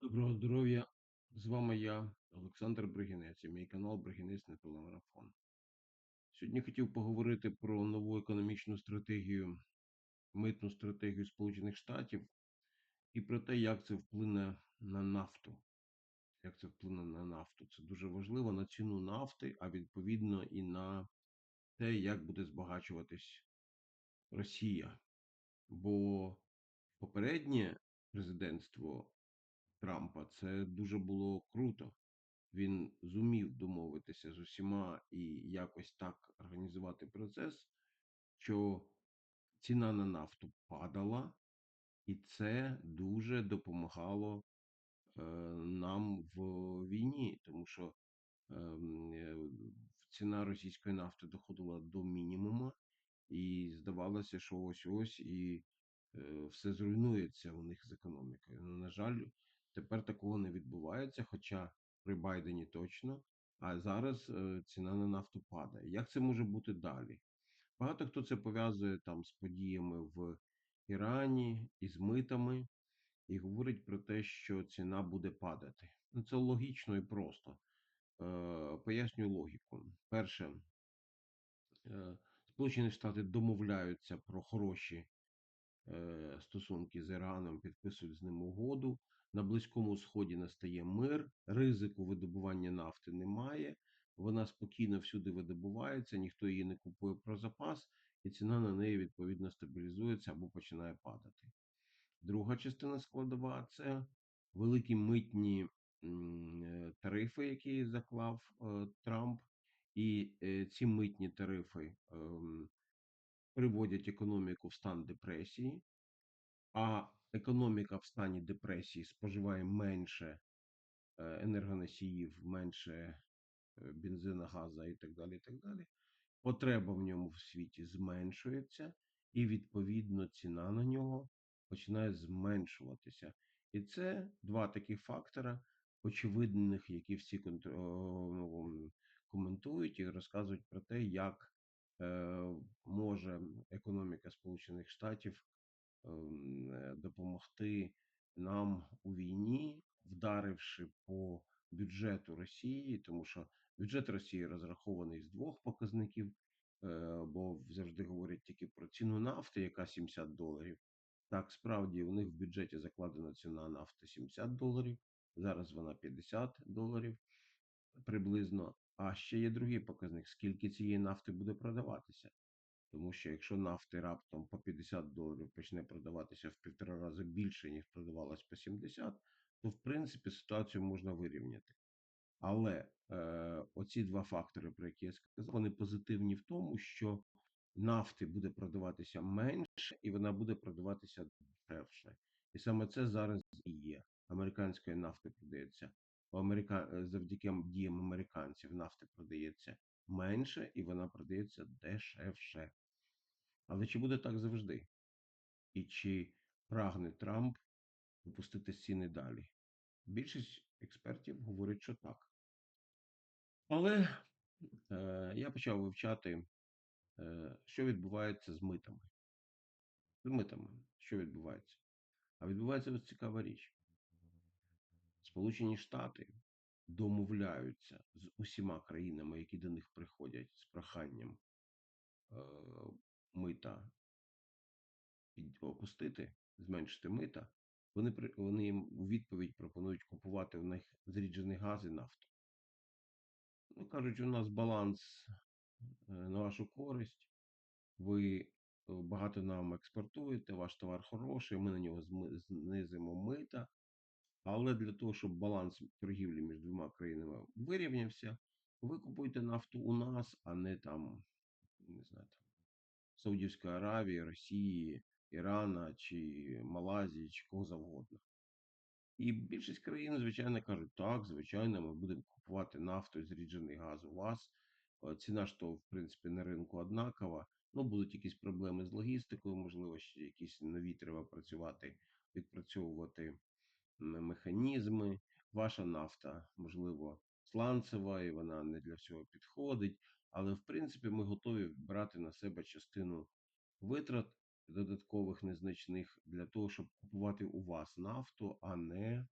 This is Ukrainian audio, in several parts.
Доброго здоров'я! З вами я, Олександр Бригінець, і мій канал Бригінець на. Сьогодні хотів поговорити про нову економічну стратегію, митну стратегію Сполучених Штатів і про те, як це вплине на нафту. Як це вплине на нафту? Це дуже важливо на ціну нафти, а відповідно і на те, як буде збагачуватись Росія. Бо попереднє президентство Трампа це дуже було круто. Він зумів домовитися з усіма і якось так організувати процес, що ціна на нафту падала, і це дуже допомагало е, нам в війні, тому що ем, е, ціна російської нафти доходила до мінімуму, і здавалося, що ось ось і е, все зруйнується у них з економікою. Ну, на жаль, тепер такого не відбувається, хоча при Байдені точно. А зараз е, ціна на нафту падає. Як це може бути далі? Багато хто це пов'язує там з подіями в Ірані і з митами, і говорить про те, що ціна буде падати. Ну, це логічно і просто. Е, Пояснюю логіку. Перше, е, Сполучені Штати домовляються про хороші стосунки з Іраном, підписують з ним угоду. На Близькому Сході настає мир, ризику видобування нафти немає. Вона спокійно всюди видобувається, ніхто її не купує про запас, і ціна на неї відповідно стабілізується або починає падати. Друга частина складова це великі митні е, тарифи, які заклав е, Трамп, і е, ці митні тарифи ем, приводять економіку в стан депресії, а економіка в стані депресії споживає менше енергоносіїв, менше бензина, газу і так далі. і так далі. Потреба в ньому в світі зменшується, і відповідно ціна на нього починає зменшуватися. І це два такі фактора, очевидних, які всі коментують і розказують про те, як е, може економіка Сполучених Штатів ем, е, допомогти нам у війні, вдаривши по бюджету Росії, тому що бюджет Росії розрахований з двох показників, е, бо завжди говорять тільки про ціну нафти, яка 70 доларів. Так, справді у них в бюджеті закладена ціна нафти 70 доларів. Зараз вона 50 доларів приблизно. А ще є другий показник: скільки цієї нафти буде продаватися. Тому що якщо нафти раптом по 50 доларів почне продаватися в півтора рази більше, ніж продавалось по 70, то в принципі ситуацію можна вирівняти. Але е, оці два фактори, про які я сказав, вони позитивні в тому, що нафти буде продаватися менше, і вона буде продаватися дешевше. І саме це зараз і є. Американської нафти продається. Америка... Е, завдяки діям американців нафти продається менше і вона продається дешевше. Але чи буде так завжди? І чи прагне Трамп опустити ціни далі? Більшість експертів говорить, що так. Але е, я почав вивчати, е, що відбувається з митами. З митами, що відбувається? А відбувається ось цікава річ. Сполучені Штати домовляються з усіма країнами, які до них приходять з проханням е, мита опустити, зменшити мита, вони вони їм у відповідь пропонують купувати в них зріджений газ і нафту. Ну, кажуть, у нас баланс е, на вашу користь, ви е, багато нам експортуєте, ваш товар хороший, ми на нього знизимо мита. Але для того, щоб баланс торгівлі між двома країнами вирівнявся, ви купуєте нафту у нас, а не там, не знаю, там Саудівської Аравії, Росії, Ірана чи Малайзії, чи кого завгодно. І більшість країн, звичайно, кажуть, так, звичайно, ми будемо купувати нафту і зріджений газ у вас. Е, ціна ж то, в принципі, на ринку однакова. Ну, будуть якісь проблеми з логістикою, можливо, ще якісь нові треба працювати, відпрацьовувати механізми. Ваша нафта, можливо, сланцева, і вона не для всього підходить. Але, в принципі, ми готові брати на себе частину витрат додаткових незначних для того, щоб купувати у вас нафту, а не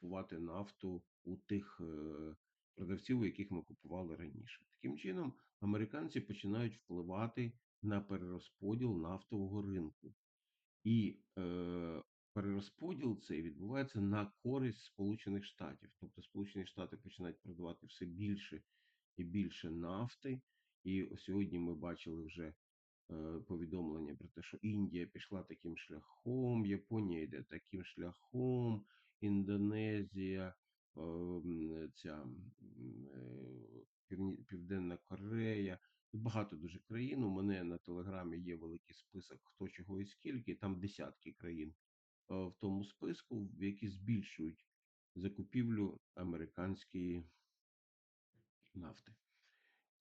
купувати нафту у тих е, продавців, у яких ми купували раніше. Таким чином, американці починають впливати на перерозподіл нафтового ринку. І е, перерозподіл цей відбувається на користь Сполучених Штатів. Тобто Сполучені Штати починають продавати все більше і більше нафти. І сьогодні ми бачили вже е, повідомлення про те, що Індія пішла таким шляхом, Японія йде таким шляхом, Індонезія, е, ця е, Південна Корея. Багато дуже країн. У мене на телеграмі є великий список, хто чого і скільки. Там десятки країн в тому списку, які збільшують закупівлю американської нафти.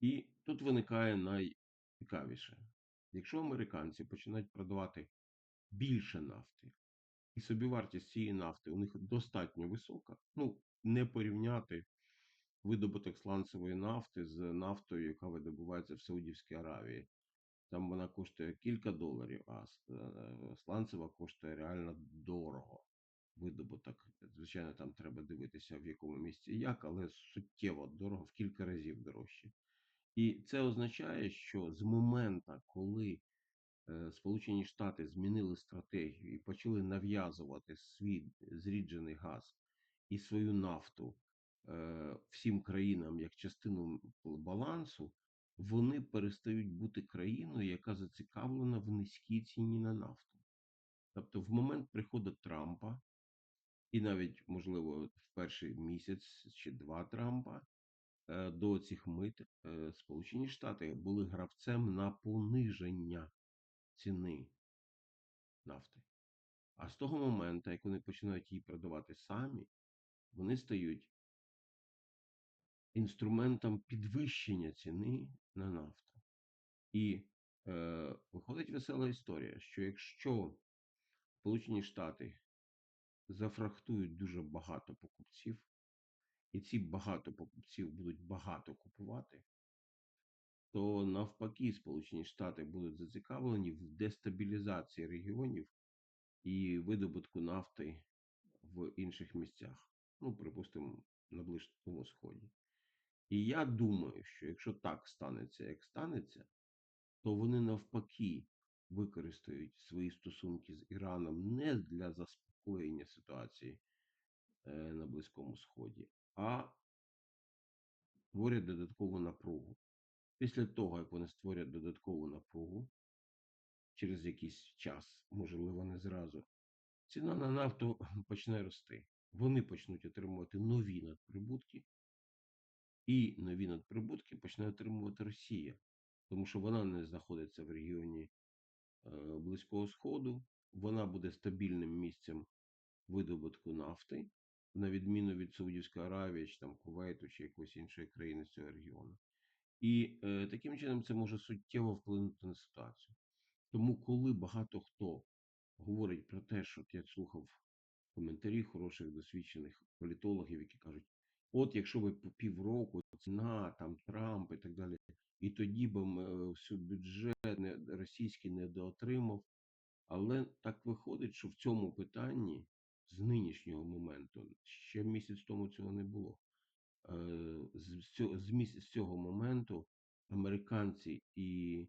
І тут виникає найцікавіше. Якщо американці починають продавати більше нафти, і собівартість цієї нафти у них достатньо висока, ну, не порівняти видобуток сланцевої нафти з нафтою, яка видобувається в Саудівській Аравії. Там вона коштує кілька доларів, а е, сланцева коштує реально дорого. Видобуток. Звичайно, там треба дивитися, в якому місці як, але суттєво дорого, в кілька разів дорожче. І це означає, що з моменту, коли е, Сполучені Штати змінили стратегію і почали нав'язувати свій зріджений газ і свою нафту е, всім країнам як частину балансу, вони перестають бути країною, яка зацікавлена в низькій ціні на нафту. Тобто, в момент приходу Трампа, і навіть, можливо, в перший місяць чи два Трампа е, до цих мит е, Сполучені Штати були гравцем на пониження ціни нафти. А з того моменту, як вони починають її продавати самі, вони стають інструментом підвищення ціни на нафту. І е, виходить весела історія, що якщо Сполучені Штати зафрахтують дуже багато покупців, і ці багато покупців будуть багато купувати, то навпаки, Сполучені Штати будуть зацікавлені в дестабілізації регіонів і видобутку нафти в інших місцях. Ну, припустимо, на Близькому Сході. І я думаю, що якщо так станеться, як станеться, то вони навпаки використають свої стосунки з Іраном не для заспокоєння ситуації е, на Близькому Сході, а створять додаткову напругу. Після того, як вони створять додаткову напругу, через якийсь час, можливо, не зразу, ціна на нафту почне рости. Вони почнуть отримувати нові надприбутки, і нові надприбутки почне отримувати Росія, тому що вона не знаходиться в регіоні е, Близького Сходу, вона буде стабільним місцем видобутку нафти, на відміну від Саудівської Аравії, чи там Кувейту, чи якоїсь іншої країни з цього регіону. І е, таким чином це може суттєво вплинути на ситуацію. Тому, коли багато хто говорить про те, що я слухав коментарі хороших досвідчених політологів, які кажуть: от якщо ви по півроку ціна, там Трамп і так далі, і тоді м, е, всю бюджет російський недоотримав. Але так виходить, що в цьому питанні з нинішнього моменту ще місяць тому цього не було. Е, з цього моменту американці і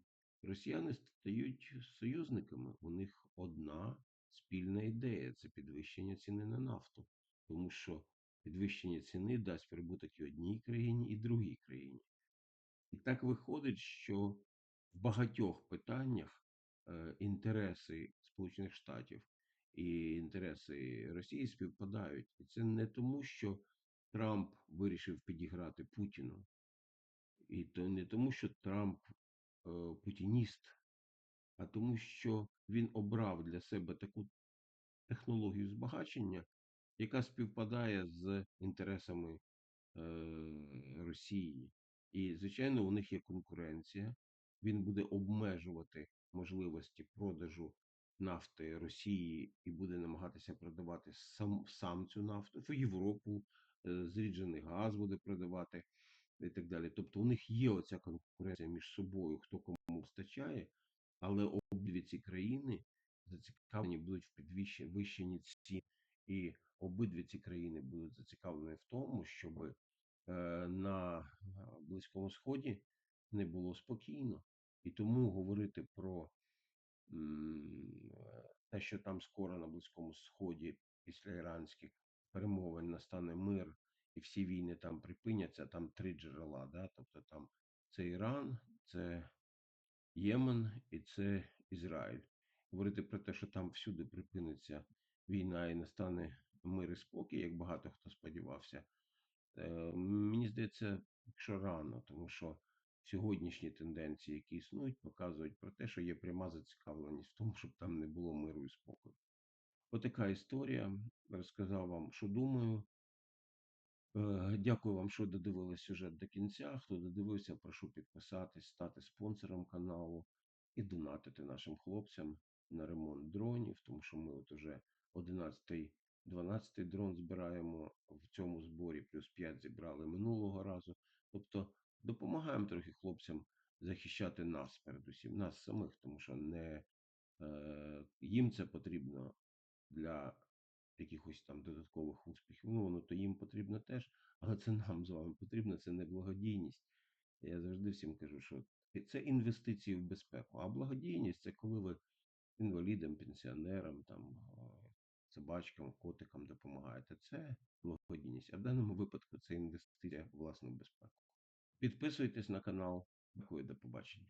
росіяни стають союзниками. У них одна спільна ідея це підвищення ціни на нафту, тому що підвищення ціни дасть прибуток і одній країні, і другій країні. І так виходить, що в багатьох питаннях е, інтереси Сполучених Штатів і інтереси Росії співпадають. І це не тому, що Трамп вирішив підіграти Путіну, і то не тому, що Трамп е, путініст, а тому, що він обрав для себе таку технологію збагачення, яка співпадає з інтересами е, Росії. І, звичайно, у них є конкуренція. Він буде обмежувати можливості продажу нафти Росії і буде намагатися продавати сам, сам цю нафту в Європу, е, зріджений газ буде продавати і так далі. Тобто у них є оця конкуренція між собою, хто кому постачає, але обидві ці країни зацікавлені будуть в підвищенні ціни І обидві ці країни будуть зацікавлені в тому, щоб е, на е, Близькому Сході не було спокійно. І тому говорити про е, те, що там скоро на Близькому Сході після іранських перемовин настане мир і всі війни там припиняться, там три джерела. Да? Тобто там це Іран, це Ємен і це Ізраїль. Говорити про те, що там всюди припиниться війна і настане мир і спокій, як багато хто сподівався, е, мені здається, що рано, тому що сьогоднішні тенденції, які існують, показують про те, що є пряма зацікавленість в тому, щоб там не було миру і спокою. Отака історія. Розказав вам, що думаю. Е, Дякую вам, що додивились сюжет до кінця. Хто додивився, прошу підписатись, стати спонсором каналу і донатити нашим хлопцям на ремонт дронів, тому що ми от уже 11-й, 12-й дрон збираємо в цьому зборі, плюс 5 зібрали минулого разу. Тобто допомагаємо трохи хлопцям захищати нас, передусім, нас самих, тому що не е, їм це потрібно для якихось там додаткових успіхів. Ну, воно то їм потрібно теж, але це нам з вами потрібно, це не благодійність. Я завжди всім кажу, що це інвестиції в безпеку. А благодійність це коли ви інвалідам, пенсіонерам, там, собачкам, котикам допомагаєте. Це благодійність. А в даному випадку це інвестиція в власну безпеку. Підписуйтесь на канал. Дякую, до побачення.